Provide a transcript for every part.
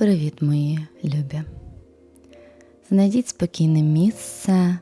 Привіт, мої любі! Знайдіть спокійне місце,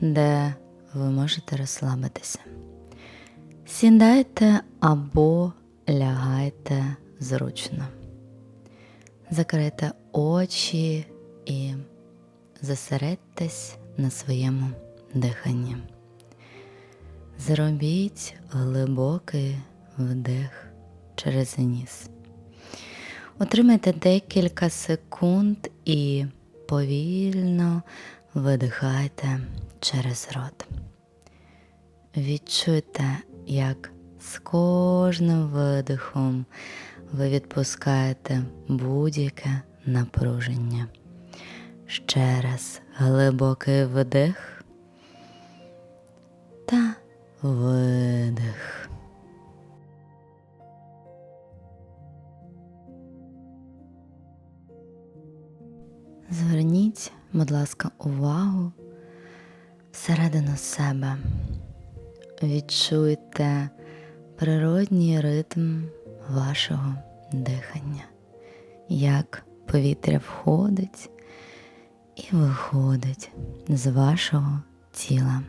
де ви можете розслабитися. Сідайте або лягайте зручно. Закрийте очі і зосередьтесь на своєму диханні. Зробіть глибокий вдих через ніс. Отримайте декілька секунд і повільно видихайте через рот. Відчуйте, як з кожним видихом ви відпускаєте будь-яке напруження. Ще раз глибокий вдих та видих. Зверніть, будь ласка, увагу всередину себе. Відчуйте природній ритм вашого дихання, як повітря входить і виходить з вашого тіла.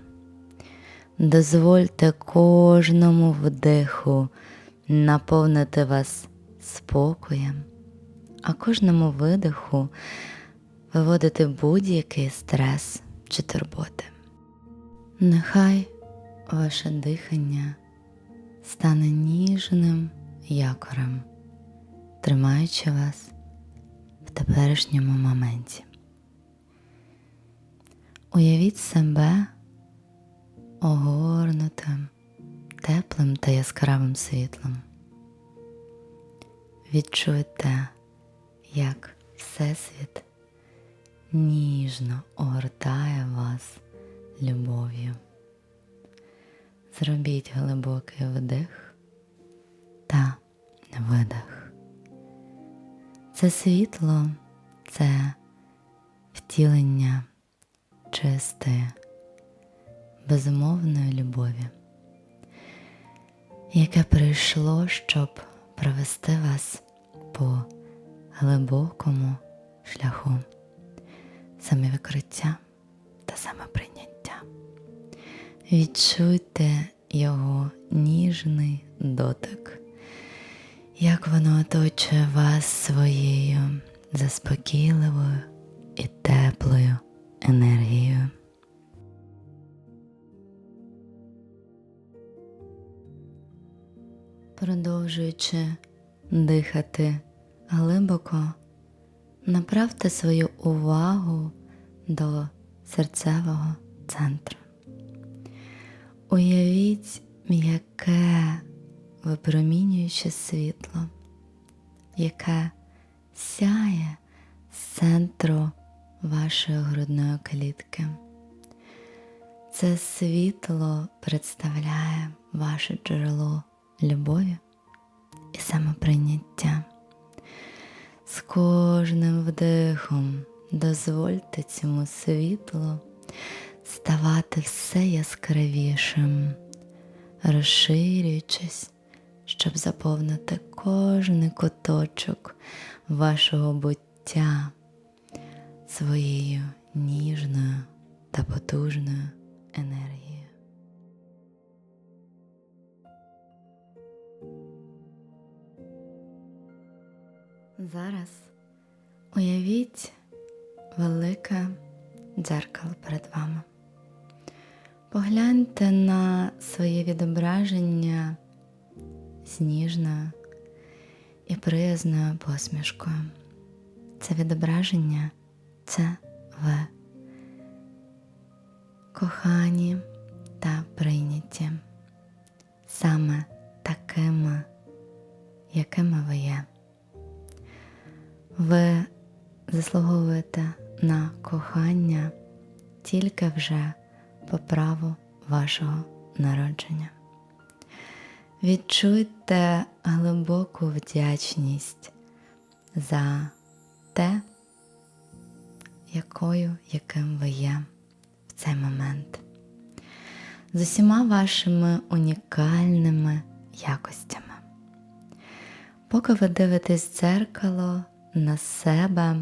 Дозвольте кожному вдиху наповнити вас спокоєм, а кожному видиху виводити будь-який стрес чи турботи. Нехай ваше дихання стане ніжним якорем, тримаючи вас в теперішньому моменті. Уявіть себе огорнутим, теплим та яскравим світлом. Відчуйте, як Всесвіт ніжно огортає вас любов'ю. Зробіть глибокий вдих та видих. Це світло це втілення чистої, безумовної любові, яке прийшло, щоб провести вас по глибокому шляху самовикриття та самоприйняття. Відчуйте його ніжний дотик, як воно оточує вас своєю заспокійливою і теплою енергією. Продовжуючи дихати глибоко, направте свою увагу до серцевого центру. Уявіть м'яке випромінююче світло, яке сяє з центру вашої грудної клітки. Це світло представляє ваше джерело любові і самоприйняття. Кожним вдихом. Дозвольте цьому світлу ставати все яскравішим, розширюючись, щоб заповнити кожний куточок вашого буття своєю ніжною та потужною Зараз уявіть велике дзеркало перед вами. Погляньте на своє відображення з ніжною і приязною посмішкою. Це відображення це ви, кохані та прийняті саме такими, якими ви є. Ви заслуговуєте на кохання тільки вже по праву вашого народження. Відчуйте глибоку вдячність за те, якою, яким ви є в цей момент, з усіма вашими унікальними якостями. Поки ви дивитесь в дзеркало, на себе.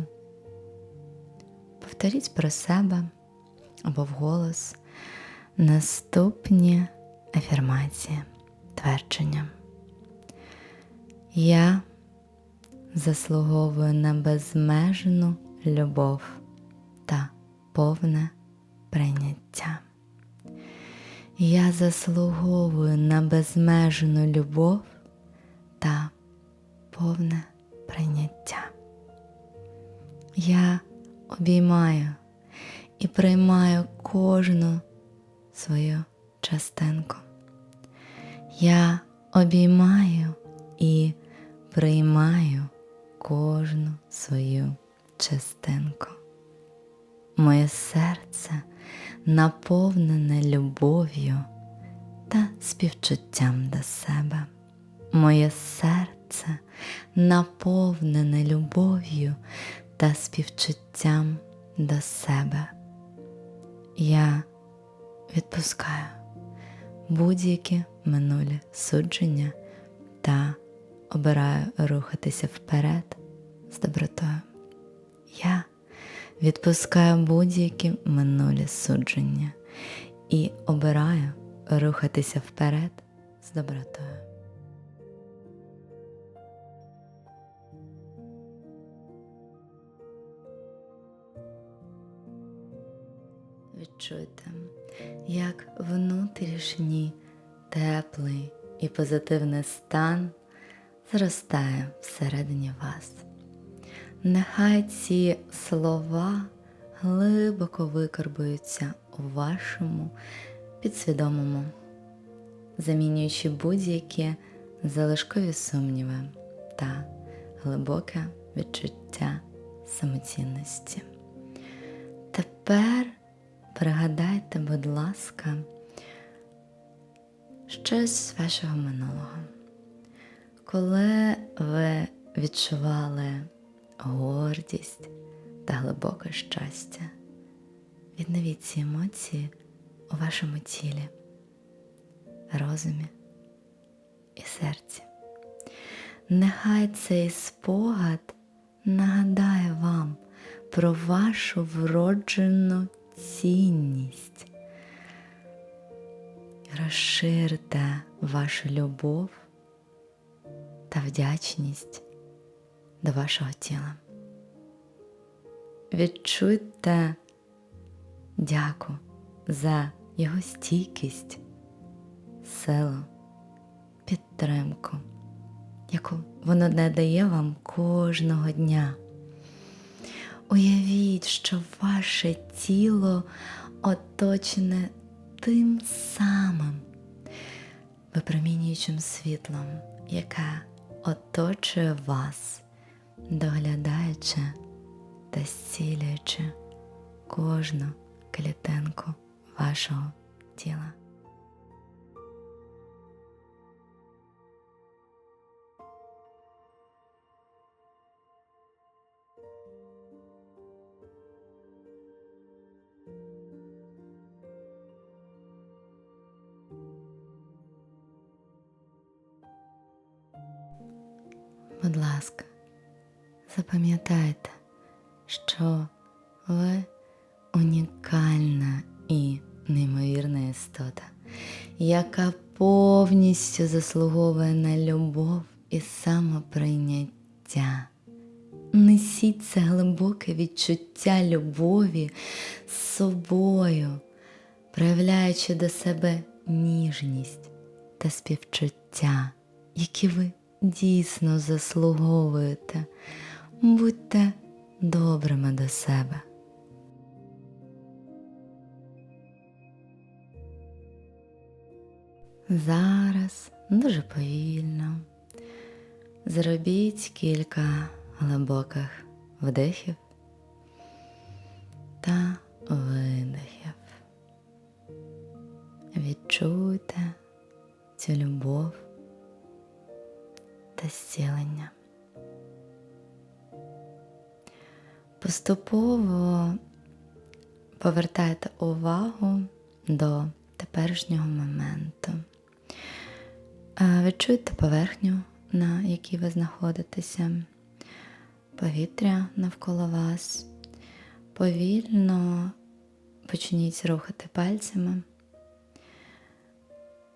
Повторіть про себе або вголос наступні афірмації, твердження. Я заслуговую на безмежну любов та повне прийняття. Я заслуговую на безмежну любов та повне прийняття. Я обіймаю і приймаю кожну свою частинку. Я обіймаю і приймаю кожну свою частинку. Моє серце наповнене любов'ю та співчуттям до себе. Моє серце наповнене любов'ю та співчуттям до себе. Я відпускаю будь-які минулі судження та обираю рухатися вперед з добротою. Я відпускаю будь-які минулі судження і обираю рухатися вперед з добротою. Відчуйте, як внутрішній теплий і позитивний стан зростає всередині вас. Нехай ці слова глибоко викарбуються у вашому підсвідомому, замінюючи будь-які залишкові сумніви та глибоке відчуття самоцінності. Тепер пригадайте, будь ласка, щось з вашого минулого, коли ви відчували гордість та глибоке щастя. Відновіть ці емоції у вашому тілі, розумі і серці. Нехай цей спогад нагадає вам про вашу вроджену цінність. Розширте вашу любов та вдячність до вашого тіла. Відчуйте дяку за його стійкість, силу, підтримку, яку воно надає вам кожного дня. Уявіть, що ваше тіло оточене тим самим випромінюючим світлом, яке оточує вас, доглядаючи та зцілюючи кожну клітинку вашого тіла. Будь ласка, запам'ятайте, що ви унікальна і неймовірна істота, яка повністю заслуговує на любов і самоприйняття. Несіть це глибоке відчуття любові з собою, проявляючи до себе ніжність та співчуття, які ви дійсно заслуговуєте. Будьте добрими до себе. Зараз дуже повільно зробіть кілька глибоких вдихів та видихів. Відчуйте цю любов та зцілення. Поступово повертайте увагу до теперішнього моменту. Відчуйте поверхню, на якій ви знаходитеся. повітря навколо вас. Повільно почніть рухати пальцями,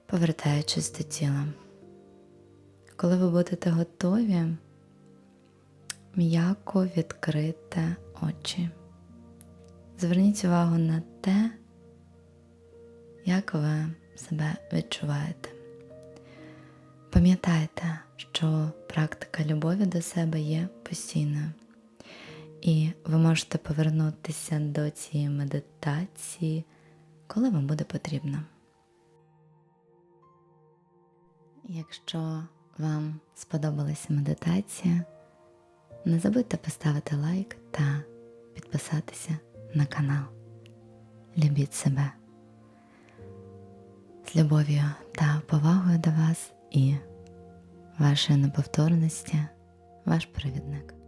повертаючись до тіла. Коли ви будете готові, м'яко відкрите очі. Зверніть увагу на те, як ви себе відчуваєте. Пам'ятайте, що практика любові до себе є постійною, і ви можете повернутися до цієї медитації, коли вам буде потрібно. Якщо вам сподобалася медитація, не забудьте поставити лайк та підписатися на канал. Любіть себе з любов'ю та повагою до вас і вашої неповторності, ваш провідник.